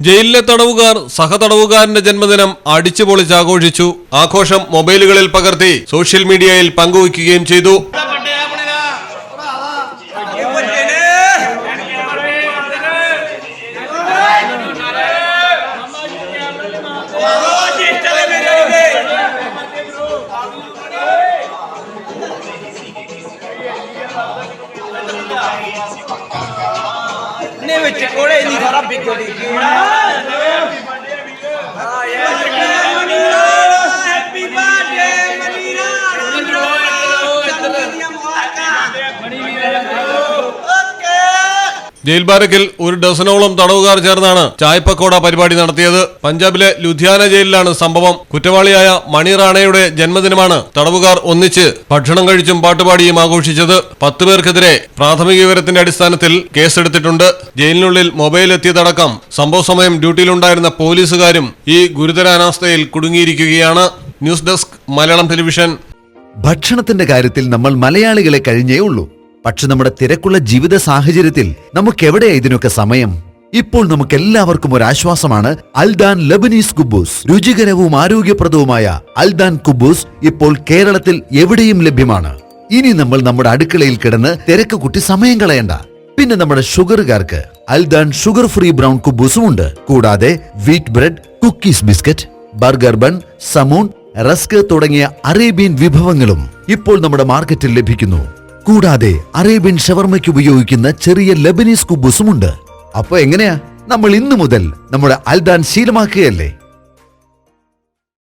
ജയിലിലെ തടവുകാർ സഹതടവുകാരന്റെ ജന്മദിനം അടിച്ചുപൊളിച്ച് ആഘോഷിച്ചു ആഘോഷം മൊബൈലുകളിൽ പകർത്തി സോഷ്യൽ മീഡിയയിൽ പങ്കുവയ്ക്കുകയും ചെയ്തു Thank you. എന്നെ വെച്ച് കോളേജ് നീ പറപ്പിക്കൊടിക്കുക ജയിൽ ബാരക്കിൽ ഒരു ഡസനോളം തടവുകാർ ചേർന്നാണ് ചായ്പക്കോട പരിപാടി നടത്തിയത്. പഞ്ചാബിലെ ലുധിയാന ജയിലിലാണ് സംഭവം. കുറ്റവാളിയായ മണി റാണയുടെ ജന്മദിനമാണ് തടവുകാർ ഒന്നിച്ച് ഭക്ഷണം കഴിച്ചും പാട്ടുപാടിയും ആഘോഷിച്ചത്. പത്ത് പേർക്കെതിരെ പ്രാഥമിക വിവരത്തിന്റെ അടിസ്ഥാനത്തിൽ കേസെടുത്തിട്ടുണ്ട്. ജയിലിനുള്ളിൽ മൊബൈൽ എത്തിയതടക്കം സംഭവ സമയം ഡ്യൂട്ടിയിലുണ്ടായിരുന്ന പോലീസുകാരും ഈ ഗുരുതര അനാസ്ഥയിൽ കുടുങ്ങിയിരിക്കുകയാണ്. News desk Malayalam television. ഭക്ഷണത്തിന്റെ കാര്യത്തിൽ നമ്മൾ മലയാളികളെ കഴിഞ്ഞേ ഉള്ളൂ. പക്ഷെ നമ്മുടെ തിരക്കുള്ള ജീവിത സാഹചര്യത്തിൽ നമുക്കെവിടെയാ ഇതിനൊക്കെ സമയം? ഇപ്പോൾ നമുക്ക് എല്ലാവർക്കും ഒരു ആശ്വാസമാണ് അൽദാൻ ലബനീസ് കുബൂസ് രുചികരവും ആരോഗ്യപ്രദവുമായ അൽദാൻ കുബൂസ് ഇപ്പോൾ കേരളത്തിൽ എവിടെയും ലഭ്യമാണ്. ഇനി നമ്മൾ നമ്മുടെ അടുക്കളയിൽ കിടന്ന് തിരക്ക് കുട്ടി സമയം കളയണ്ട. പിന്നെ നമ്മുടെ ഷുഗറുകാർക്ക് അൽദാൻ ഷുഗർ ഫ്രീ ബ്രൗൺ കുബൂസും ഉണ്ട്. കൂടാതെ wheat bread cookies biscuit burger bun സമൂൺ rusk തുടങ്ങിയ അറേബ്യൻ വിഭവങ്ങളും ഇപ്പോൾ നമ്മുടെ മാർക്കറ്റിൽ ലഭിക്കുന്നു. കൂടാതെ അറേബ്യൻ ഷവർമയ്ക്ക് ഉപയോഗിക്കുന്ന ചെറിയ ലബനീസ് കുബൂസും ഉണ്ട് അപ്പൊ എങ്ങനെയാ? നമ്മൾ ഇന്നു മുതൽ നമ്മുടെ അൽദാൻ ശീലമാക്കുകയല്ലേ?